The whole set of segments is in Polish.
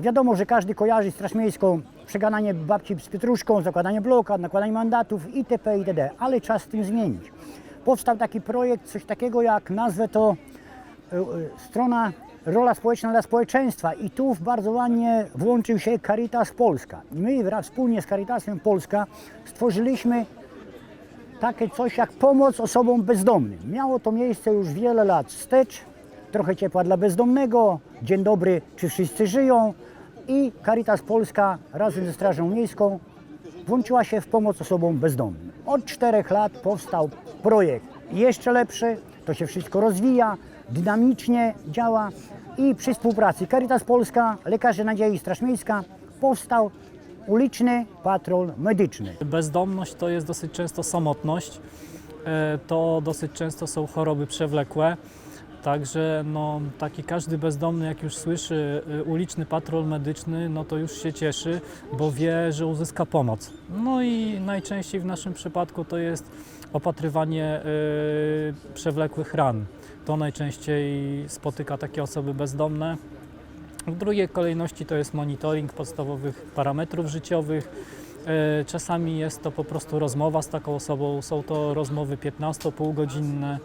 Wiadomo, że każdy kojarzy Straż Miejską, przegananie babci z pietruszką, zakładanie blokad, nakładanie mandatów itp. itd. Ale czas tym zmienić. Powstał taki projekt, coś takiego jak nazwę to e, e, strona rola społeczna dla społeczeństwa i tu bardzo ładnie włączył się Caritas Polska. My wraz wspólnie z Caritasem Polska stworzyliśmy takie coś jak pomoc osobom bezdomnym. Miało to miejsce już wiele lat wstecz. Trochę ciepła dla bezdomnego, dzień dobry, czy wszyscy żyją. I Caritas Polska razem ze Strażą Miejską włączyła się w pomoc osobom bezdomnym. Od czterech lat powstał projekt jeszcze lepszy, to się wszystko rozwija, dynamicznie działa i przy współpracy Caritas Polska, Lekarze Nadziei i Straż Miejska powstał uliczny patrol medyczny. Bezdomność to jest dosyć często samotność, e, to dosyć często są choroby przewlekłe. Także no, taki każdy bezdomny, jak już słyszy e, uliczny patrol medyczny, no to już się cieszy, bo wie, że uzyska pomoc. No i najczęściej w naszym przypadku to jest opatrywanie e, przewlekłych ran. To najczęściej spotyka takie osoby bezdomne. W drugiej kolejności to jest monitoring podstawowych parametrów życiowych. E, Czasami jest to po prostu rozmowa z taką osobą, są to rozmowy 15-półgodzinne.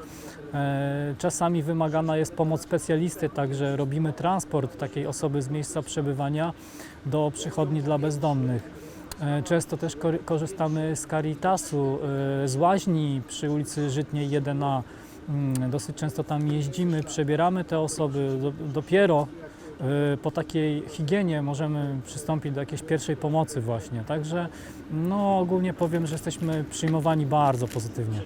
E, Czasami wymagana jest pomoc specjalisty, także robimy transport takiej osoby z miejsca przebywania do przychodni dla bezdomnych. E, Często też korzystamy z Caritasu, z łaźni przy ulicy Żytniej 1A. Mm, Dosyć często tam jeździmy, przebieramy te osoby. Do- Dopiero po takiej higienie możemy przystąpić do jakiejś pierwszej pomocy właśnie. Także no, ogólnie powiem, że jesteśmy przyjmowani bardzo pozytywnie.